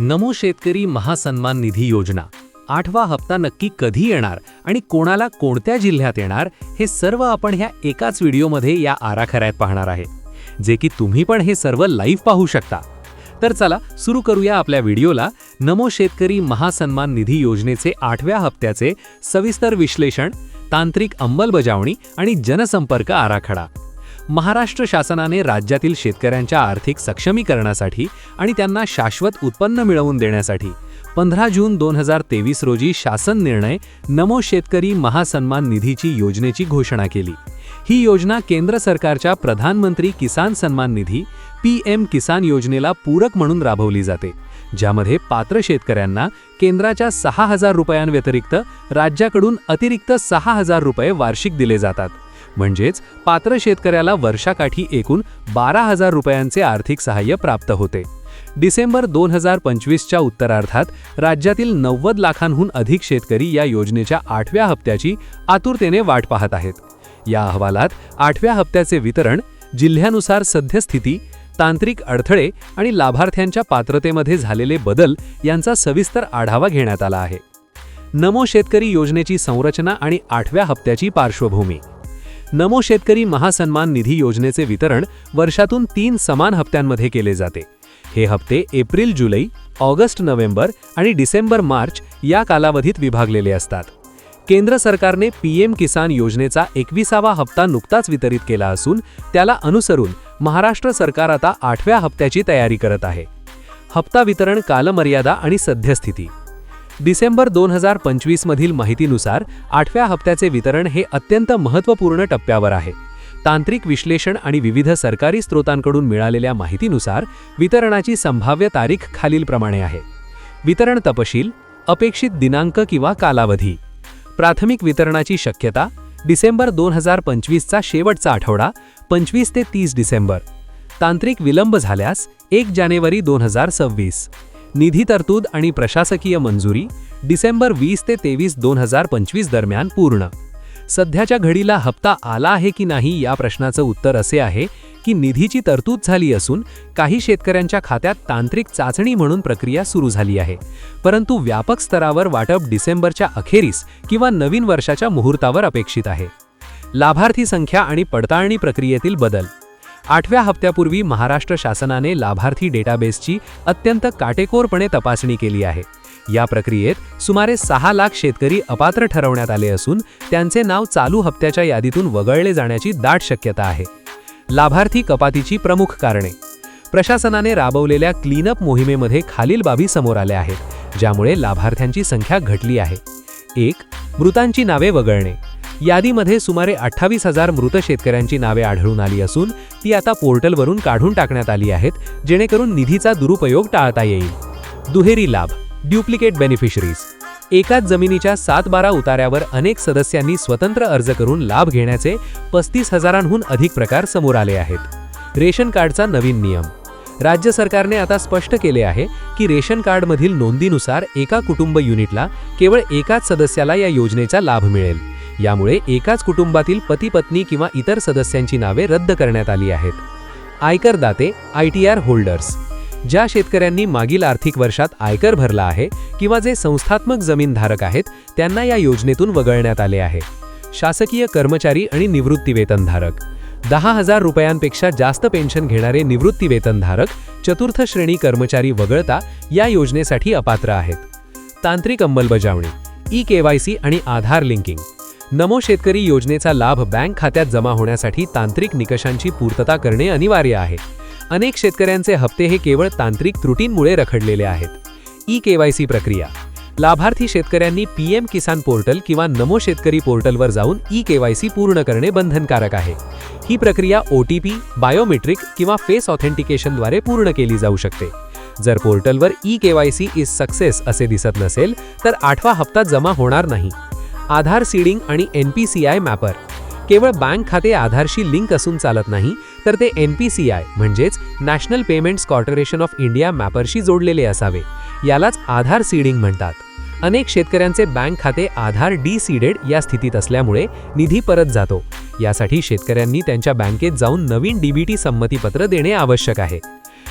नमो शेतकरी महासन्मान निधी योजना. आठवा हप्ता नक्की कधी येणार आणि कोणाला कोणत्या जिल्ह्यात येणार हे सर्व आपण ह्या एकाच व्हिडिओमध्ये या आराखड्यात पाहणार आहे. जे की तुम्ही पण हे सर्व लाईव्ह पाहू शकता. तर चला सुरू करूया आपल्या व्हिडिओला. नमो शेतकरी महासन्मान निधी योजनेचे आठव्या हप्त्याचे सविस्तर विश्लेषण तांत्रिक अंमलबजावणी आणि जनसंपर्क आराखडा. महाराष्ट्र शासनाने राज्यातील शेतकऱ्यांच्या आर्थिक सक्षमीकरणासाठी आणि त्यांना शाश्वत उत्पन्न मिळवून देण्यासाठी पंधरा जून दोन हजार तेवीस रोजी शासन निर्णय नमो शेतकरी महासन्मान निधीची योजनेची घोषणा केली. ही योजना केंद्र सरकारच्या प्रधानमंत्री किसान सन्मान निधी पी एम किसान योजनेला पूरक म्हणून राबवली जाते ज्यामध्ये पात्र शेतकऱ्यांना केंद्राच्या सहा हजार रुपयांव्यतिरिक्त राज्याकडून अतिरिक्त सहा हजार रुपये वार्षिक दिले जातात. म्हणजेच पात्र शेतकऱ्याला वर्षाकाठी एकूण बारा हजार रुपयांचे आर्थिक सहाय्य प्राप्त होते. डिसेंबर दोन हजार पंचवीसच्या उत्तरार्धात राज्यातील नव्वद लाखांहून अधिक शेतकरी या योजनेच्या आठव्या हप्त्याची आतुरतेने वाट पाहत आहेत. या अहवालात आठव्या हप्त्याचे वितरण जिल्ह्यानुसार सद्यस्थिती तांत्रिक अडथळे आणि लाभार्थ्यांच्या पात्रतेमध्ये झालेले बदल यांचा सविस्तर आढावा घेण्यात आला आहे. नमो शेतकरी योजनेची संरचना आणि आठव्या हप्त्याची पार्श्वभूमी. नमो शेतकरी महासन्मान निधी योजनेचे वितरण वर्षातून तीन समान हप्त्यांमध्ये केले जाते. हे हप्ते एप्रिल जुलै ऑगस्ट नोव्हेंबर आणि डिसेंबर मार्च या कालावधीत विभागलेले असतात. केंद्र सरकारने पीएम किसान योजनेचा एकविसावा हप्ता नुकताच वितरित केला असून त्याला अनुसरून महाराष्ट्र सरकार आता आठव्या हप्त्याची तयारी करत आहे. हप्ता वितरण कालमर्यादा आणि सद्यस्थिती. डिसेंबर दोन हजार पंचवीसमधील माहितीनुसार आठव्या हप्त्याचे वितरण हे अत्यंत महत्त्वपूर्ण टप्प्यावर आहे. तांत्रिक विश्लेषण आणि विविध सरकारी स्रोतांकडून मिळालेल्या माहितीनुसार वितरणाची संभाव्य तारीख खालीलप्रमाणे आहे. वितरण तपशील अपेक्षित दिनांक किंवा कालावधी. प्राथमिक वितरणाची शक्यता डिसेंबर दोन हजार पंचवीसचा शेवटचा आठवडा पंचवीस ते तीस डिसेंबर. तांत्रिक विलंब झाल्यास एक जानेवारी दोन हजार सव्वीस. निधी तरतूद आणि प्रशासकीय मंजुरी डिसेंबर वीस ते तेवीस दोन हजार पंचवीस दरम्यान पूर्ण. सध्याच्या घडीला हप्ता आला आहे की नाही या प्रश्नाचं उत्तर असे आहे की निधीची तरतूद झाली असून काही शेतकऱ्यांच्या खात्यात तांत्रिक चाचणी म्हणून प्रक्रिया सुरू झाली आहे. परंतु व्यापक स्तरावर वाटप डिसेंबरच्या अखेरीस किंवा नवीन वर्षाच्या मुहूर्तावर अपेक्षित आहे. लाभार्थी संख्या आणि पडताळणी प्रक्रियेतील बदल. आठव्या हप्त्यापूर्वी महाराष्ट्र शासनाने लाभार्थी डेटाबेसची अत्यंत काटेकोरपणे तपासणी केली आहे. या प्रक्रियेत सुमारे सहा लाख शेतकरी अपात्र ठरवण्यात आले असून त्यांचे नाव चालू हप्त्याच्या यादीतून वगळले जाण्याची दाट शक्यता आहे. लाभार्थी कपातीची प्रमुख कारणे. प्रशासनाने राबवलेल्या क्लीनअप मोहिमेमध्ये खालील बाबी समोर आल्या आहेत ज्यामुळे लाभार्थ्यांची संख्या घटली आहे. एक मृतांची नावे वगळणे. यादीमध्ये सुमारे अठ्ठावीस हजार मृत शेतकऱ्यांची नावे आढळून आली असून ती आता पोर्टलवरून काढून टाकण्यात आली आहेत जेणेकरून निधीचा दुरुपयोग टाळता येईल. दुहेरी लाभ ड्युप्लिकेट बेनिफिशरीज. एकाच जमिनीच्या सात बारा उतार्यावर अनेक सदस्यांनी स्वतंत्र अर्ज करून लाभ घेण्याचे पस्तीस हजारांहून अधिक प्रकार समोर आले आहेत. रेशन कार्डचा नवीन नियम. राज्य सरकारने आता स्पष्ट केले आहे की रेशन कार्डमधील नोंदीनुसार एका कुटुंब युनिटला केवळ एकाच सदस्याला या योजनेचा लाभ मिळेल. यामुळे एकाच कुटुंबातील पती पत्नी किंवा इतर सदस्यांची नावे रद्द करण्यात आली आहेत. आयकरदाते आय टी आर होल्डर्स ज्या शेतकऱ्यांनी मागील आर्थिक वर्षात आयकर भरला आहे किंवा जे संस्थात्मक जमीनधारक आहेत त्यांना या योजनेतून वगळण्यात आले आहे. शासकीय कर्मचारी आणि निवृत्तीवेतनधारक दहा हजार रुपयांपेक्षा जास्त पेन्शन घेणारे निवृत्तीवेतनधारक चतुर्थ श्रेणी कर्मचारी वगळता या योजनेसाठी अपात्र आहेत. तांत्रिक अंमलबजावणी ई केवायसी आणि आधार लिंकिंग नमो शेतकरी योजनेचा लाभ बँक खात्यात जमा होण्यासाठी तांत्रिक निकषांची पूर्तता करणे अनिवार्य आहे. अनेक शेतकऱ्यांचे हप्ते हे केवळ तांत्रिक त्रुटींमुळे रखडलेले आहेत. ई केवायसी प्रक्रिया. लाभार्थी शेतकऱ्यांनी पीएम किसान पोर्टल किंवा नमो शेतकरी पोर्टलवर जाऊन ई केवायसी पूर्ण करणे बंधनकारक आहे. ही प्रक्रिया ओ टी पी बायोमेट्रिक किंवा फेस ऑथेंटिकेशनद्वारे पूर्ण केली जाऊ शकते. जर पोर्टलवर ई केवायसी इज सक्सेस असे दिसत नसेल तर आठवा हप्ता जमा होणार नाही. आधार सीडिंग आणि N P C I mapper. केवळ बँक खाते आधारशी लिंक असून चालत नाही तर ते एन पी सी आय म्हणजेच National Payments Corporation of India मॅपरशी जोडलेले असावे. यालाच आधार सीडिंग म्हणतात. अनेक शेतकऱ्यांचे बँक खाते आधार डी सीडेड या स्थितीत असल्यामुळे निधी परत जातो. यासाठी शेतकऱ्यांनी त्यांच्या बँकेत जाऊन नवीन डीबीटी संमतीपत्र देणे आवश्यक आहे.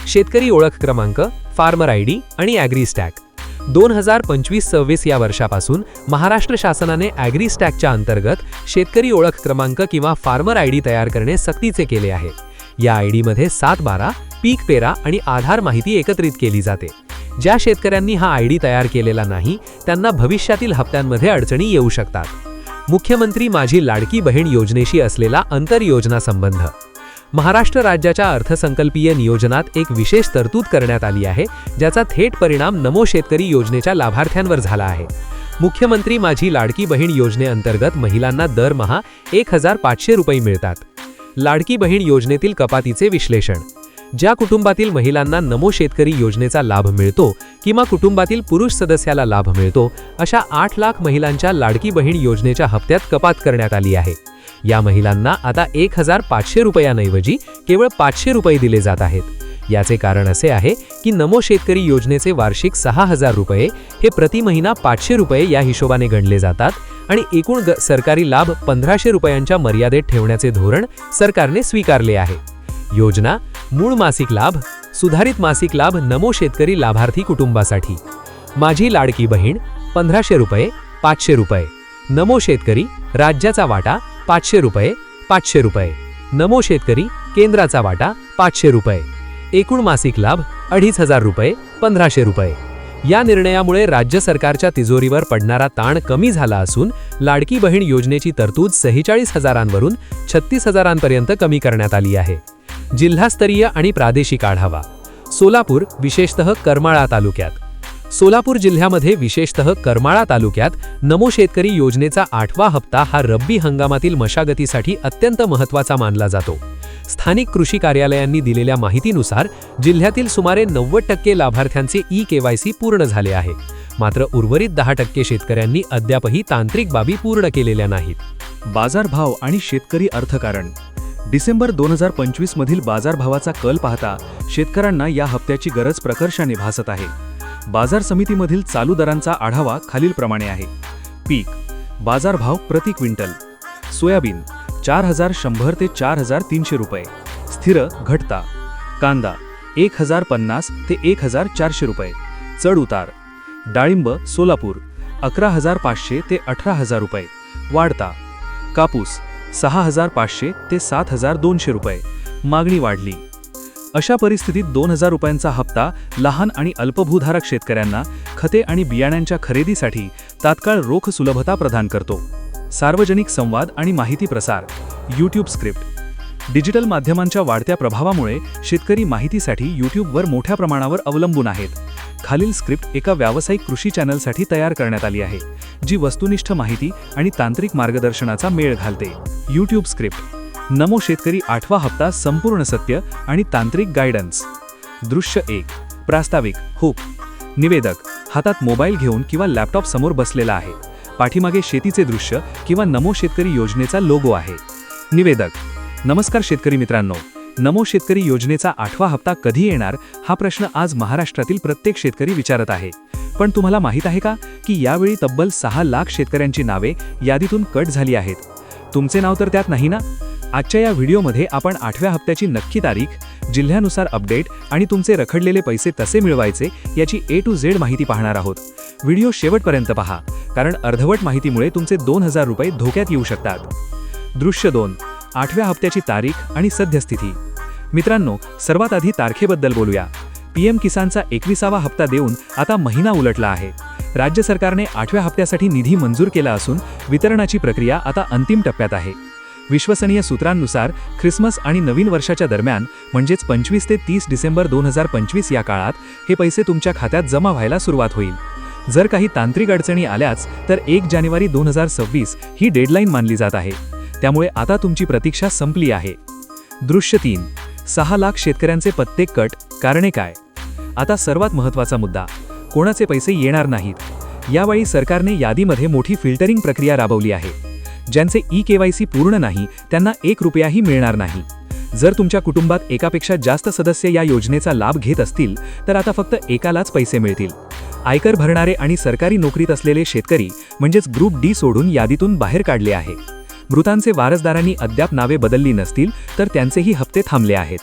शेतकरी ओळख क्रमांक फार्मर आय डी आणि ॲग्रीस्टॅक. दोन हजार पंचवीस सव्वीस या वर्षापासून महाराष्ट्र शासनाने ॲग्रीस्टॅकच्या अंतर्गत शेतकरी ओळख क्रमांक किंवा फार्मर आय डी तयार करणे सक्तीचे केले आहे. या आय डीमध्ये सात बारा पीक पेरा आणि आधार माहिती एकत्रित केली जाते. ज्या शेतकऱ्यांनी हा आय डी तयार केलेला नाही त्यांना भविष्यातील हप्त्यांमध्ये अडचणी येऊ शकतात. मुख्यमंत्री माझी लाडकी बहीण योजनेशी असलेला आंतरयोजना संबंध महाराष्ट्र राज्याच्या अर्थसंकल्पीय नियोजनात एक विशेष तरतूद करण्यात आली आहे ज्याचा थेट परिणाम नमो शेतकरी योजनेच्या लाभार्थ्यांवर झाला आहे. मुख्यमंत्री माझी लाडकी बहीण योजनेअंतर्गत महिलांना दरमहा एक हजार पाचशे रुपये मिळतात. लाडकी बहीण योजनेतील कपातीचे विश्लेषण. ज्या कुटुंबातील महिलांना नमो शेतकरी योजनेचा लाभ मिळतो किंवा कुटुंबातील पुरुष सदस्याला लाभ मिळतो अशा आठ लाख महिलांच्या लाडकी बहीण योजनेच्या हप्त्यात कपात करण्यात आली आहे. या महिलांना आता एक हजार पाचशे रुपयांऐवजी केवळ पाचशे रुपये दिले जात आहेत. याचे कारण असे आहे की नमो शेतकरी योजनेचे वार्षिक सहा हजार रुपये हे प्रति महिना पाचशे रुपये या हिशोबाने गणले जातात आणि एकूण ग- सरकारी लाभ पंधराशे रुपयांच्या मर्यादेत ठेवण्याचे धोरण सरकारने स्वीकारले आहे. योजना मूळ मासिक लाभ सुधारित मासिक लाभ नमो शेतकरी लाभार्थी कुटुंबासाठी. माझी लाडकी बहीण पंधराशे रुपये पाचशे रुपये. नमो शेतकरी राज्याचा वाटा पाचशे रुपये पाचशे रुपये. नमो शेतकरी केंद्राचा वाटा पाचशे रुपये. एकूण मासिक लाभ अडीच हजार रुपये पंधराशे रुपये. या निर्णयामुळे राज्य सरकारच्या तिजोरीवर पडणारा ताण कमी झाला असून लाडकी बहीण योजनेची तरतूद सेहेचाळीस हजारांवरून छत्तीस हजारांपर्यंत कमी करण्यात आली आहे. जिल्हास्तरीय आणि प्रादेशिक आढावा. सोलापूर विशेषतः करमाळा तालुक्यात. सोलापूर जिल्ह्यामध्ये विशेषतः करमाळा तालुक्यात नमो शेतकरी योजनेचा आठवा हप्ता हा रब्बी हंगामातील मशागतीसाठी अत्यंत महत्त्वाचा मानला जातो. स्थानिक कृषी कार्यालयांनी दिलेल्या माहितीनुसार जिल्ह्यातील सुमारे नव्वद टक्के लाभार्थ्यांचे ई केवायसी पूर्ण झाले आहे. मात्र उर्वरित दहा टक्के शेतकऱ्यांनी अद्यापही तांत्रिक बाबी पूर्ण केलेल्या नाहीत. बाजारभाव आणि शेतकरी अर्थकारण. डिसेंबर दोन हजार पंचवीस मधील बाजारभावाचा कल पाहता शेतकऱ्यांना या हप्त्याची गरज प्रकर्षाने भासत आहे. बाजार समितीमधील चालू दरांचा आढावा खालीलप्रमाणे आहे. पीक बाजारभाव प्रति क्विंटल. सोयाबीन चार हजार शंभर ते चार हजार तीनशे रुपये. स्थिर घटता. कांदा एक हजार पन्नास ते एक हजार चारशे रुपये. चढ उतार. डाळिंब सोलापूर अकरा हजार पाचशे ते अठरा हजार रुपये. वाढता. कापूस सहा हजार पाचशे ते सात हजार दोनशे रुपये. मागणी वाढली. अशा परिस्थितीत दोन हजार रुपयांचा हप्ता लहान आणि अल्पभूधारक शेतकऱ्यांना खते आणि बियाण्यांच्या खरेदीसाठी तात्काळ रोख सुलभता प्रदान करतो. सार्वजनिक संवाद आणि माहिती प्रसार. YouTube script. डिजिटल माध्यमांच्या वाढत्या प्रभावामुळे शेतकरी माहितीसाठी यूट्यूबवर मोठ्या प्रमाणावर अवलंबून आहेत. खालील स्क्रिप्ट एका व्यावसायिक कृषी चॅनलसाठी तयार करण्यात आली आहे जी वस्तुनिष्ठ माहिती आणि तांत्रिक मार्गदर्शनाचा मेळ घालते. YouTube script. नमो शेतकरी आठवा हप्ता संपूर्ण सत्य आणि तांत्रिक गायडन्स दृश्य एक प्रास्ताविक हुक. निवेदक हातात मोबाईल घेऊन किंवा लॅपटॉप समोर बसलेला आहे. पाठीमागे शेतीचे दृश्य किंवा नमो शेतकरी योजनेचा लोगो आहे. निवेदक नमस्कार शेतकरी मित्रांनो. नमो शेतकरी योजनेचा आठवा हप्ता कधी येणार हा प्रश्न आज महाराष्ट्रातील प्रत्येक शेतकरी विचारत आहे. पण तुम्हाला माहीत आहे का की यावेळी तब्बल सहा लाख शेतकऱ्यांची नावे यादीतून कट झाली आहेत? तुमचे नाव तर त्यात नाही ना? आजच्या या व्हिडिओमध्ये आपण आठव्या हप्त्याची नक्की तारीख जिल्ह्यानुसार अपडेट आणि तुमचे रखडलेले पैसे कसे मिळवायचे याची ए टू झेड माहिती पाहणार आहोत. व्हिडिओ शेवटपर्यंत पहा कारण अर्धवट माहितीमुळे तुमचे दोन हजार रुपये धोक्यात येऊ शकतात. दृश्य दोन आठव्या हप्त्याची तारीख आणि सद्यस्थिती. मित्रांनो सर्वात आधी तारखेबद्दल बोलूया. पीएम किसानचा एकविसावा हप्ता देऊन आता महिना उलटला आहे. राज्य सरकारने आठव्या हप्त्यासाठी निधी मंजूर केला असून वितरणाची प्रक्रिया आता अंतिम टप्प्यात आहे. विश्वसनीय सूत्रांनुसार ख्रिसमस आणि नवीन वर्षाच्या दरम्यान म्हणजेच पंचवीस ते तीस डिसेंबर दोन हजार पंचवीस या काळात हे पैसे तुमच्या खात्यात जमा व्हायला सुरुवात होईल. जर काही तांत्रिक अडचणी आल्याच तर एक जानेवारी दोन हजार सव्वीस ही डेडलाईन मानली जात आहे. त्यामुळे आता तुमची प्रतीक्षा संपली आहे. दृश्य तीन. सहा लाख शेतकऱ्यांचे पत्ते कट. कारणे काय? आता सर्वात महत्त्वाचा मुद्दा. कोणाचे पैसे येणार नाहीत? यावेळी सरकारने यादीमध्ये मोठी फिल्टरिंग प्रक्रिया राबवली आहे. ज्यांचे ई केवायसी पूर्ण नाही त्यांना एक रुपयाही मिळणार नाही. जर तुमच्या कुटुंबात एकापेक्षा जास्त सदस्य या योजनेचा लाभ घेत असतील तर आता फक्त एकालाच पैसे मिळतील. आयकर भरणारे आणि सरकारी नोकरीत असलेले शेतकरी म्हणजेच ग्रुप डी सोडून यादीतून बाहेर काढले आहे मृतांचे वारसदारांनी अद्याप नावे बदलली नसतील तर त्यांचेही हप्ते थांबले आहेत.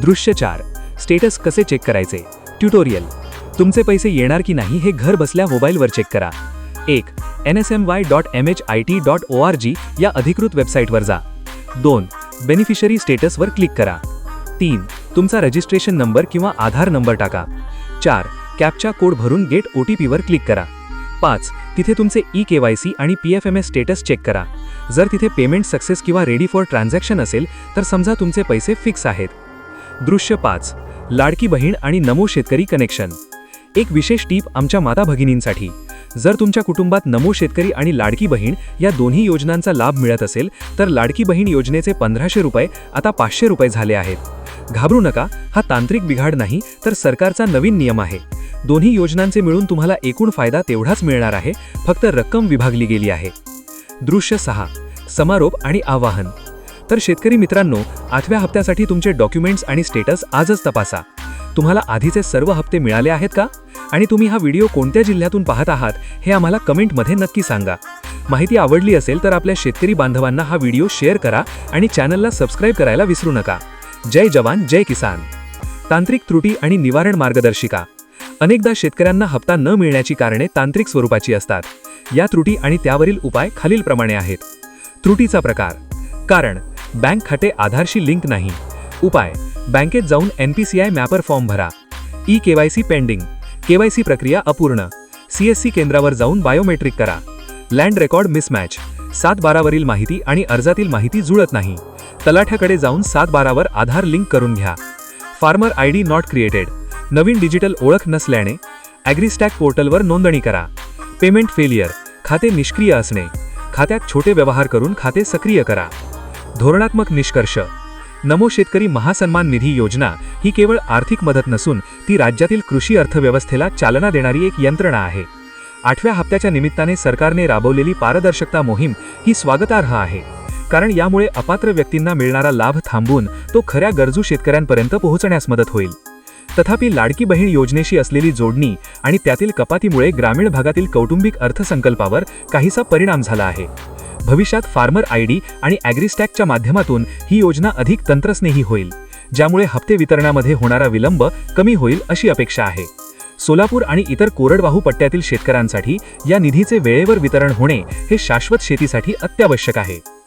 दृश्य चार. स्टेटस कसे चेक करायचे? ट्युटोरियल. तुमचे पैसे येणार की नाही हे घर बसल्या मोबाईलवर चेक करा. एक. N S M Y dot M H I T dot O R G या अधिकृत वेबसाईटवर जा. दोन बेनिफिशरी स्टेटसवर क्लिक करा. तीन तुमचा रजिस्ट्रेशन नंबर किंवा आधार नंबर टाका. चार कॅपचा कोड भरून गेट ओ टी पीवर क्लिक करा. पाच तिथे तुमचे ई के वाय सी आणि P F M S status check करा. जर तिथे पेमेंट सक्सेस किंवा रेडी फॉर ट्रान्झॅक्शन असेल तर समजा तुमचे पैसे फिक्स आहेत. दृश्य पाच लाडकी बहीण आणि नमो शेतकरी कनेक्शन एक विशेष टीप आमच्या माता भगिनींसाठी जर तुमच्या कुटुंबात नमो शेतकरी आणि लाडकी बहीण या दोन्ही योजनांचा लाभ मिळत असेल तर लाडकी बहीण योजनेचे पंधराशे रुपये आता पाचशे रुपये झाले आहेत. घाबरू नका हा तांत्रिक बिघाड नाही तर सरकारचा नवीन नियम आहे. दोन्ही योजनांचे मिळून तुम्हाला एकूण फायदा तेवढाच मिळणार आहे फक्त रक्कम विभागली गेली आहे. दृश्य सहा समारोप आणि आवाहन. तर शेतकरी मित्रांनो आठव्या हप्त्यासाठी तुमचे डॉक्युमेंट्स आणि स्टेटस आजच तपासा. तुम्हाला आधीचे सर्व हप्ते मिळाले आहेत का? आणि तुम्ही हा व्हिडिओ कोणत्या जिल्ह्यातून पाहत आहात हे आम्हाला कमेंटमध्ये नक्की सांगा. माहिती आवडली असेल तर आपल्या शेतकरी बांधवांना हा व्हिडिओ शेअर करा आणि चॅनलला सबस्क्राईब करायला विसरू नका. जय जवान जय किसान. तांत्रिक त्रुटी आणि निवारण मार्गदर्शिका. अनेकदा शेतकऱ्यांना हप्ता न मिळण्याची कारणे तांत्रिक स्वरूपाची असतात. या त्रुटी आणि त्यावरील उपाय खालीलप्रमाणे आहेत. त्रुटीचा प्रकार. कारण बँक खाते आधारशी लिंक नाही. उपाय. बँकेत जाऊन N P C I mapper form भरा. E KYC pending. केवायसी प्रक्रिया अपूर्ण. सी एस सी केंद्रावर जाऊन बायोमेट्रिक करा. Land record mismatch. सात बारावरील माहिती आणि अर्जातील माहिती जुळत नाही. तलाठ्याकडे जाऊन सात बारावर आधार लिंक करून घ्या. Farmer I D not created. Naveen digital ओळख नसल्याने ॲग्रीस्टॅक पोर्टलवर नोंदणी करा. Payment failure. खाते निष्क्रिय असणे. खात्यात छोटे व्यवहार करून खाते सक्रिय करा. धोरणात्मक निष्कर्ष. नमो शेतकरी महासन्मान निधी योजना ही केवळ आर्थिक मदत नसून ती राज्यातील कृषी अर्थव्यवस्थेला चालना देणारी एक यंत्रणा आहे. आठव्या हप्त्याच्या निमित्ताने सरकारने राबवलेली पारदर्शकता मोहीम ही स्वागतार्ह आहे. कारण यामुळे अपात्र व्यक्तींना मिळणारा लाभ थांबवून तो खऱ्या गरजू शेतकऱ्यांपर्यंत पोहोचण्यास मदत होईल. तथापि लाडकी बहीण योजनेशी असलेली जोडणी आणि त्यातील कपातीमुळे ग्रामीण भागातील कौटुंबिक अर्थसंकल्पावर काहीसा परिणाम झाला आहे. भविष्यात फार्मर आय डी आणि ॲग्रीस्टॅकच्या माध्यमातून ही योजना अधिक तंत्रस्नेही होईल ज्यामुळे हप्ते वितरणामध्ये होणारा विलंब कमी होईल अशी अपेक्षा आहे. सोलापूर आणि इतर कोरडवाहू पट्ट्यातील शेतकऱ्यांसाठी या निधीचे वेळेवर वितरण होणे हे शाश्वत शेतीसाठी अत्यावश्यक आहे.